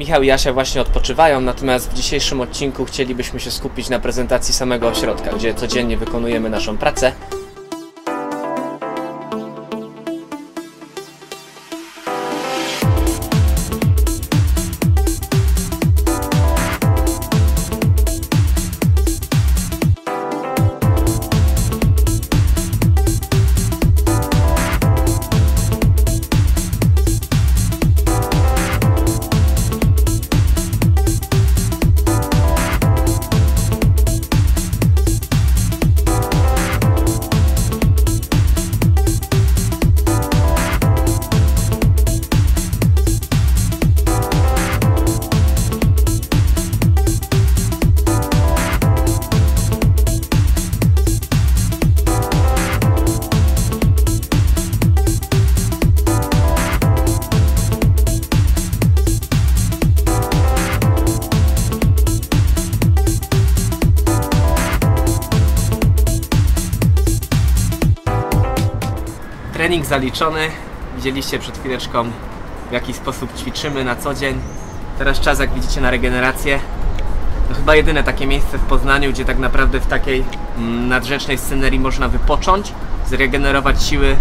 Michał i Jasia właśnie odpoczywają, natomiast w dzisiejszym odcinku chcielibyśmy się skupić na prezentacji samego ośrodka, gdzie codziennie wykonujemy naszą pracę. Trening zaliczony. Widzieliście przed chwileczką w jaki sposób ćwiczymy na co dzień. Teraz czas, jak widzicie, na regenerację. To chyba jedyne takie miejsce w Poznaniu, gdzie tak naprawdę w takiej mm, nadrzecznej scenerii można wypocząć, zregenerować siły,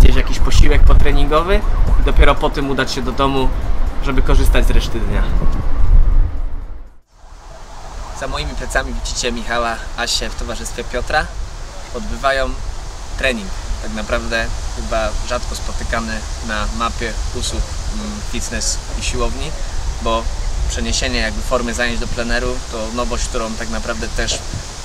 zjeść jakiś posiłek potreningowy i dopiero po tym udać się do domu, żeby korzystać z reszty dnia. Za moimi plecami widzicie Michała, Asię w towarzystwie Piotra. Odbywają trening. Tak naprawdę chyba rzadko spotykany na mapie usług mm, fitness i siłowni, bo przeniesienie jakby formy zajęć do pleneru to nowość, którą tak naprawdę też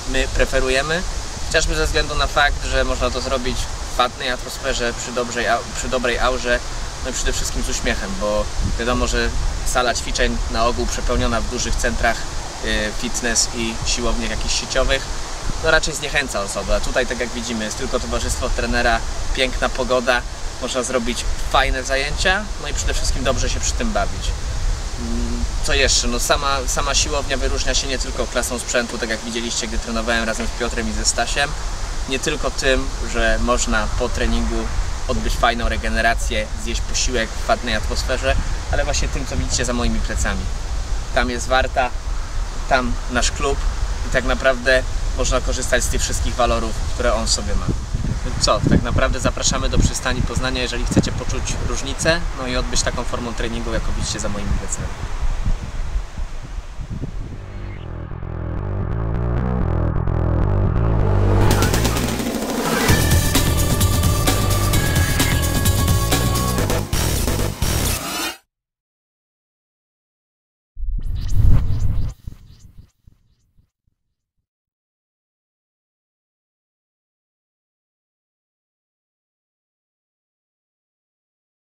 my preferujemy. Chociażby ze względu na fakt, że można to zrobić w fatnej atmosferze, przy, dobrej, przy dobrej aurze, no i przede wszystkim z uśmiechem, bo wiadomo, że sala ćwiczeń na ogół przepełniona w dużych centrach y, fitness i siłowniach jakichś sieciowych, no raczej zniechęca osobę. Tutaj, tak jak widzimy, jest tylko towarzystwo trenera, piękna pogoda, można zrobić fajne zajęcia, no i przede wszystkim dobrze się przy tym bawić. Mm, Co jeszcze? No sama, sama siłownia wyróżnia się nie tylko klasą sprzętu, tak jak widzieliście, gdy trenowałem razem z Piotrem i ze Stasiem, nie tylko tym, że można po treningu odbyć fajną regenerację, zjeść posiłek w ładnej atmosferze, ale właśnie tym, co widzicie za moimi plecami. Tam jest Warta, tam nasz klub i tak naprawdę można korzystać z tych wszystkich walorów, które on sobie ma. Więc co, tak naprawdę zapraszamy do przystani Poznania, jeżeli chcecie poczuć różnicę, no i odbyć taką formą treningu, jaką widzicie za moimi plecami.